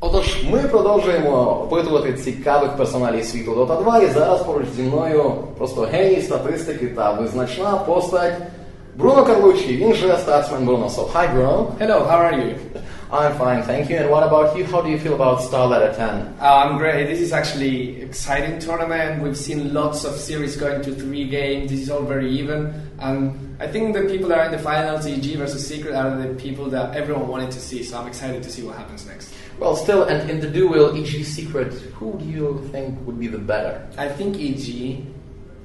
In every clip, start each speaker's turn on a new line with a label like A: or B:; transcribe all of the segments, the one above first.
A: Отож, ми продовжуємо опитувати цікавих персоналів світу Dota 2 і зараз поруч зі мною просто геній статистики та визначна постать Бруно Карлучі, він же статсмен Бруно. So, hi Bruno.
B: Hello, how are you?
A: I'm fine, thank you. And what about you? How do you feel about Starlet at 10?
B: Uh, I'm great. This is actually exciting tournament. We've seen lots of series going to three games. This is all very even, and I think the people that are in the finals, EG versus Secret, are the people that everyone wanted to see. So I'm excited to see what happens next.
A: Well, still, and in the duel EG Secret, who do you think would be the better?
B: I think EG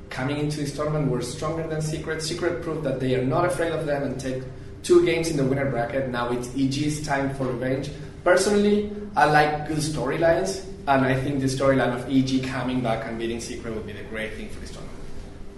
B: coming into this tournament were stronger than Secret. Secret proved that they are not afraid of them and take two games in the winner bracket. Now it's EG's time for revenge. Personally, I like good storylines, and I think the storyline of EG coming back and beating Secret would be the great thing for this tournament.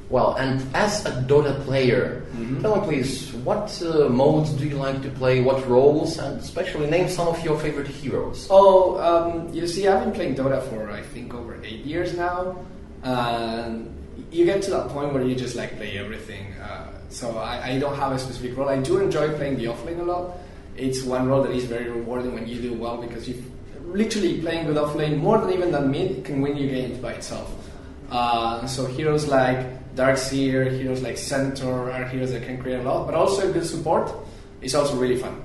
A: Well, and as a Dota player, tell me please, what uh, modes do you like to play, what roles, and especially name some of your favorite heroes?
B: Oh, um, you see, I've been playing Dota for I think over eight years now, and you get to that point where you just like play everything. Uh, so I, I don't have a specific role. I do enjoy playing the offlane a lot. It's one role that is very rewarding when you do well because you literally playing with offlane more than even than mid can win you games by itself. Uh, so heroes like Darkseer, heroes like Centaur are heroes that can create a lot, but also good support is also really fun.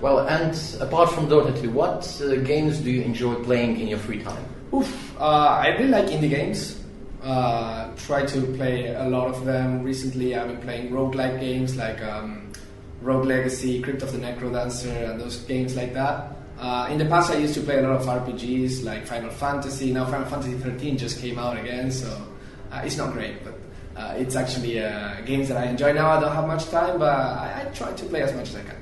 A: Well, and apart from Dota 2, what uh, games do you enjoy playing in your free time?
B: Oof, uh, I really like indie games. Uh, try to play a lot of them. Recently, I've been playing roguelike games like um, Rogue Legacy, Crypt of the Necrodancer, and those games like that. Uh, in the past, I used to play a lot of RPGs like Final Fantasy. Now, Final Fantasy 13 just came out again, so uh, it's not great, but uh, it's actually uh, games that I enjoy now. I don't have much time, but I, I try to play as much as I can.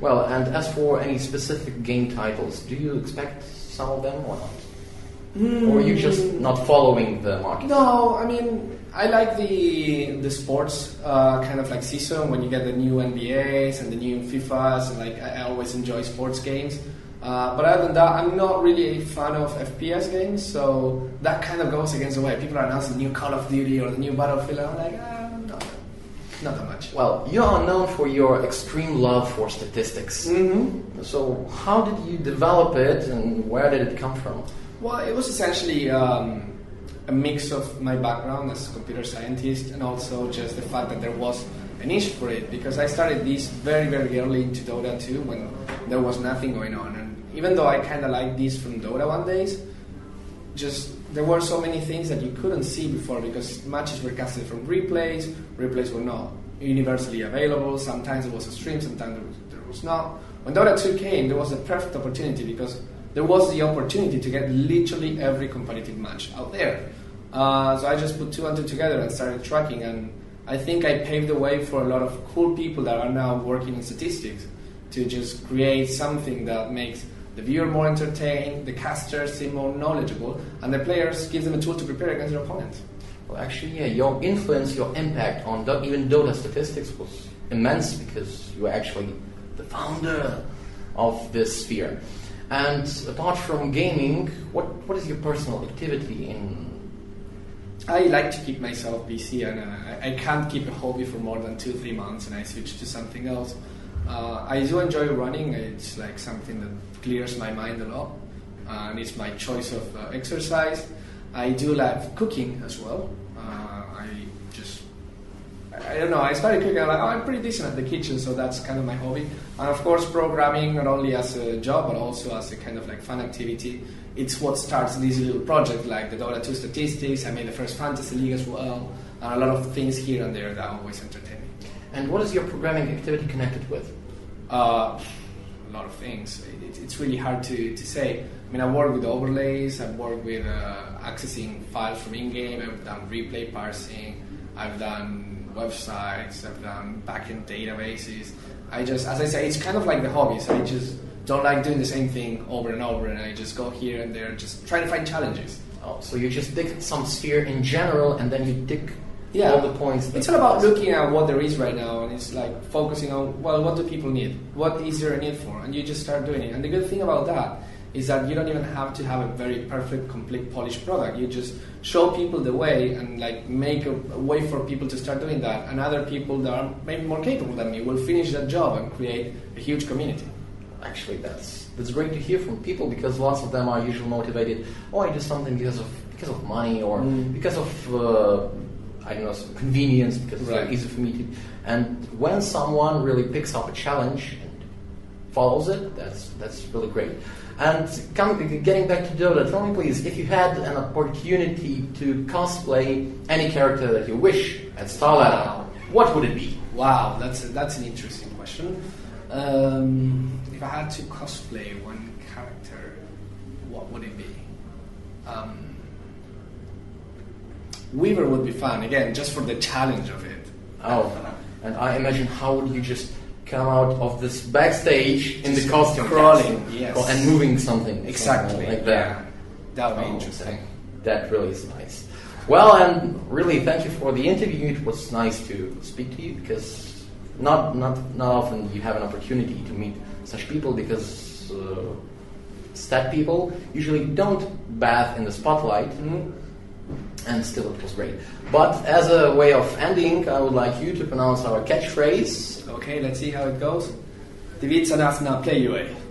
A: Well, and as for any specific game titles, do you expect some of them or not? Or are you just not following the market?
B: No, I mean I like the the sports uh, kind of like season when you get the new NBAs and the new FIFAs and like I, always enjoy sports games. Uh, but other than that, I'm not really a fan of FPS games, so that kind of goes against the way people are announcing new Call of Duty or the new Battlefield. I'm like, ah, no, not that much.
A: Well, you are known for your extreme love for statistics.
B: Mm-hmm.
A: So, how did you develop it and where did it come from?
B: Well, it was essentially um, a mix of my background as a computer scientist and also just the fact that there was a niche for it because I started this very, very early into Dota 2 when there was nothing going on. And even though I kind of liked this from Dota one days, just there were so many things that you couldn't see before because matches were casted from replays, replays were not universally available, sometimes it was a stream, sometimes there was, there was not. When Dota 2 came, there was a perfect opportunity because there was the opportunity to get literally every competitive match out there. Uh, so I just put two and two together and started tracking, and I think I paved the way for a lot of cool people that are now working in statistics to just create something that makes the viewer more entertained, the casters seem more knowledgeable, and the players give them a tool to prepare against their opponents.
A: Well, actually, yeah, your influence, your impact on Do- even Dota statistics was immense because you were actually the founder of this sphere. And apart from gaming, what, what is your personal activity in?
B: I like to keep myself busy, and uh, I- can't keep a hobby for more than two, three months, and I switch to something else. Uh, I do enjoy running. It's like something that clears my mind a lot, uh, and it's my choice of uh, exercise. I do like cooking as well. I don't know. I started cooking. I'm like, oh, I'm pretty decent at the kitchen, so that's kind of my hobby. And of course, programming not only as a job but also as a kind of like fun activity. It's what starts this little project, like the Dota 2 statistics. I made the first fantasy league as well, and a lot of things here and there that always entertain me.
A: And what is your programming activity connected with?
B: Uh, a lot of things. It, it's really hard to, to say. I mean, I work with overlays. I've worked with uh, accessing files from in-game. I've done replay parsing. I've done websites. I've done um, backend databases. I just, as I say, it's kind of like the hobbies. I just don't like doing the same thing over and over, and I just go here and there, just trying to find challenges.
A: Oh, so you just dig some sphere in general, and then you dig
B: Yeah.
A: all the points.
B: It's all about looking at what there is right now, and it's like focusing on well, what do people need? What is there a need for? And you just start doing it. And the good thing about that is that you don't even have to have a very perfect, complete, polished product. You just show people the way and like make a, a way for people to start doing that. And other people that are maybe more capable than me will finish that job and create a huge community.
A: actually that's that's great to hear from people because lots of them are usually motivated. Oh, I do something because of because of money or
B: Mm.
A: because of uh, I don't know convenience because it's
B: Right.
A: very easy for me to. And when someone really picks up a challenge follows it, that's that's really great. And come, getting back to Dota, tell me please, if you had an opportunity to cosplay any character that you wish at Starladder,
B: Wow.
A: what would it be?
B: Wow, that's that's an interesting question. Um, if I had to cosplay one character, what would it be? Um, Weaver would be fun again, just for the challenge of it.
A: Oh, and I imagine how would you just come out of this backstage in the costume
B: crawling, yes.
A: and moving something
B: Exactly,
A: like that.
B: yeah. That would be
A: Oh,
B: interesting.
A: That, that really is nice. Well, and really, thank you for the interview. It was nice to speak to you because not not not often you have an opportunity to meet such people because uh, stat people usually don't bath in the spotlight.
B: Mhm.
A: And still, it was great. But as a way of ending, I would like you to pronounce our catchphrase.
B: Okay, let's see how it goes. Divica nas na play UA.